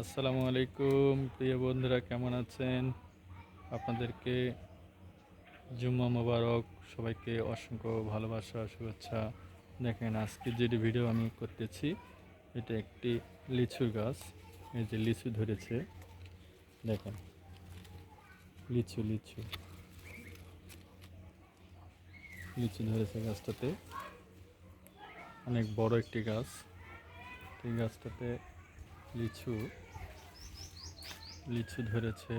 আসসালামু আলাইকুম, প্রিয় বন্ধুরা, কেমন আছেন? আপনাদেরকে জুম্মা মোবারক, সবাইকে অসংখ্য ভালোবাসা, শুভেচ্ছা। দেখেন আজকে যেটি ভিডিও আমি করতেছি, এটা একটি লিচুর গাছ। এই যে লিচু ধরেছে, দেখেন, লিচু লিচু। লিচু ধরেছে গাছটাতে। অনেক বড় একটি গাছ। এই গাছটাতে লিচু লিচু ধরেছে,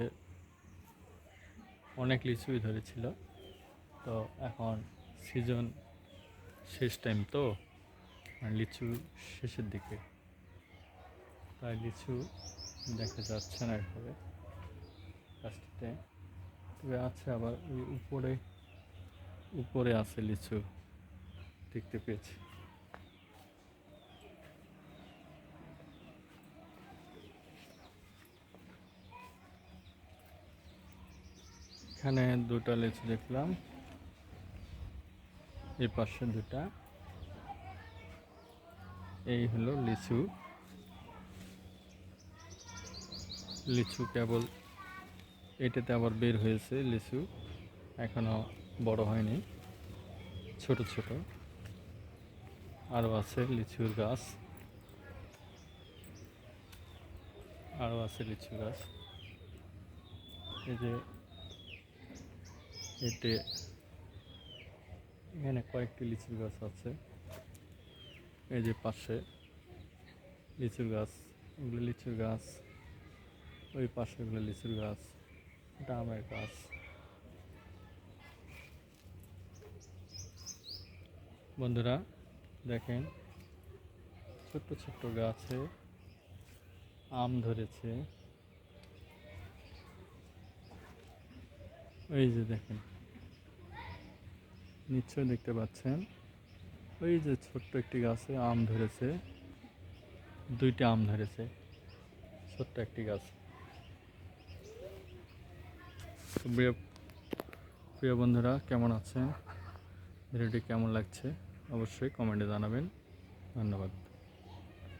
অনেক লিচুই ধরেছিল। তো এখন সিজন শেষ টাইম তো মানে লিচু শেষের দিকে। তাই লিচু দেখা যাচ্ছে না এভাবে গাছটাতে তবে আছে আবার ওই উপরে উপরে আছে লিচু, দেখতে পেয়েছি। এখানে দুটা লিচু দেখলাম। এই পাশে দুটা। এই হলো লিচু। লিচু কেবল এটাতে আবার বের হয়েছে লিচু। এখনও বড় হয়নি। ছোট ছোট। আরও আছে লিচুর গাছ। আরও আছে লিচু গাছ। এই যে এতে এখানে কয়েকটি লিচুর গাছ আছে। এই যে পাশে লিচুর গাছ, এগুলো লিচুর গাছ, ওই পাশে এগুলো লিচুর গাছ, এটা আমের গাছ। বন্ধুরা, দেখেন, ছোট্ট ছোট্ট গাছে আম ধরেছে। এই যে দেখেন। নিশ্চয় দেখতে পাচ্ছেন। ওই যে ছোট্ট একটি গাছে আম ধরেছে। দুইটা আম ধরেছে। ছোট্ট একটি গাছ। প্রিয় প্রিয় বন্ধুরা, কেমন আছেন? ভিডিওটি কেমন লাগছে? অবশ্যই কমেন্টে জানাবেন। ধন্যবাদ।